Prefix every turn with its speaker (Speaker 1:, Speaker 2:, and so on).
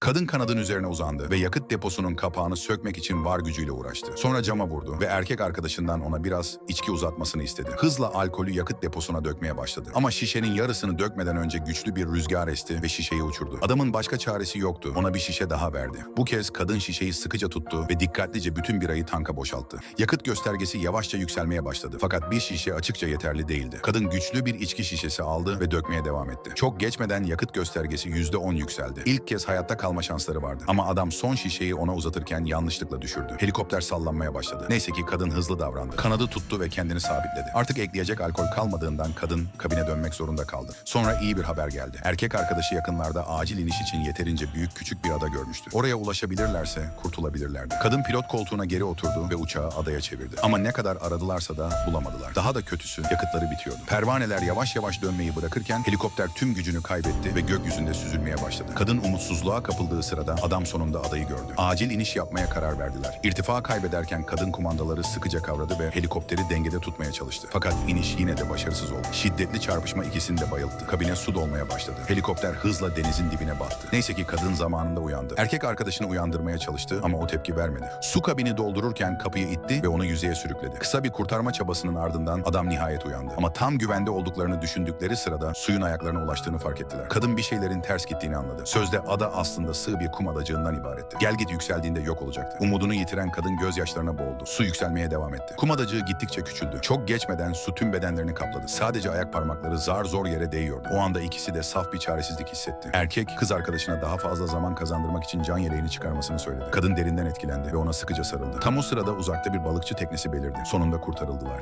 Speaker 1: Kadın kanadın üzerine uzandı ve yakıt deposunun kapağını sökmek için var gücüyle uğraştı. Sonra cama vurdu ve erkek arkadaşından ona biraz içki uzatmasını istedi. Hızla alkolü yakıt deposuna dökmeye başladı. Ama şişenin yarısını dökmeden önce güçlü bir rüzgar esti ve şişeyi uçurdu. Adamın başka çaresi yoktu. Ona bir şişe daha verdi. Bu kez kadın şişeyi sıkıca tuttu ve dikkatlice bütün birayı tanka boşalttı. Yakıt göstergesi yavaşça yükselmeye başladı. Fakat bir şişe açıkça yeterli değildi. Kadın güçlü bir içki şişesi aldı ve dökmeye devam etti. Çok geçmeden yakıt göstergesi %10 yükseldi. İlk kez hayatta kalma şansları vardı. Ama adam son şişeyi ona uzatırken yanlışlıkla düşürdü. Helikopter sallanmaya başladı. Neyse ki kadın hızlı davrandı. Kanadı tuttu ve kendini sabitledi. Artık ekleyecek alkol kalmadığından kadın kabine dönmek zorunda kaldı. Sonra iyi bir haber geldi. Erkek arkadaşı yakınlarda acil iniş için yeterince büyük küçük bir ada görmüştü. Oraya ulaşabilirlerse kurtulabilirlerdi. Kadın pilot koltuğuna geri oturdu ve uçağı adaya çevirdi. Ama ne kadar aradılarsa da bulamadılar. Daha da kötüsü yakıtları bitiyordu. Pervaneler yavaş yavaş dönmeyi bırakırken helikopter tüm gücünü kaybetti ve gökyüzünde süzülmeye başladı. Kadın umutsuzluğa kapıldığı sırada adam sonunda adayı gördü. Acil iniş yapmaya karar verdiler. İrtifa kaybederken kadın kumandaları sıkıca kavradı ve helikopteri dengede tutmaya çalıştı. Fakat iniş yine de başarısız oldu. Şiddetli çarpışma ikisini de bayılttı. Kabine su dolmaya başladı. Helikopter hızla denizin dibine battı. Neyse ki kadın zamanında uyandı. Erkek arkadaşını uyandırmaya çalıştı ama o tepki vermedi. Su kabini doldururken kapıyı itti ve onu yüzeye sürükledi. Kısa bir kurtarma çabasının ardından adam nihayet uyandı. Ama tam güvende olduklarını düşündükleri sırada suyun ayaklarına ulaştığını fark ettiler. Kadın bir şeylerin ters gittiğini anladı. Sözde ada aslında sığ bir kum adacığından ibaretti. Gelgit yükseldiğinde yok olacaktı. Umudunu yitiren kadın gözyaşlarına boğuldu. Su yükselmeye devam etti. Kum adacığı gittikçe küçüldü. Çok geçmeden su tüm bedenlerini kapladı. Sadece ayak parmakları zar zor yere değiyordu. O anda ikisi de saf bir çaresizlik hissetti. Erkek kız arkadaşına daha fazla zaman kazandırmak için can yeleğini çıkarmasını söyledi. Kadın derinden etkilendi ve ona sıkıca sarıldı. Tam o sırada uzakta bir balıkçı teknesi belirdi. Sonunda kurtarıldılar.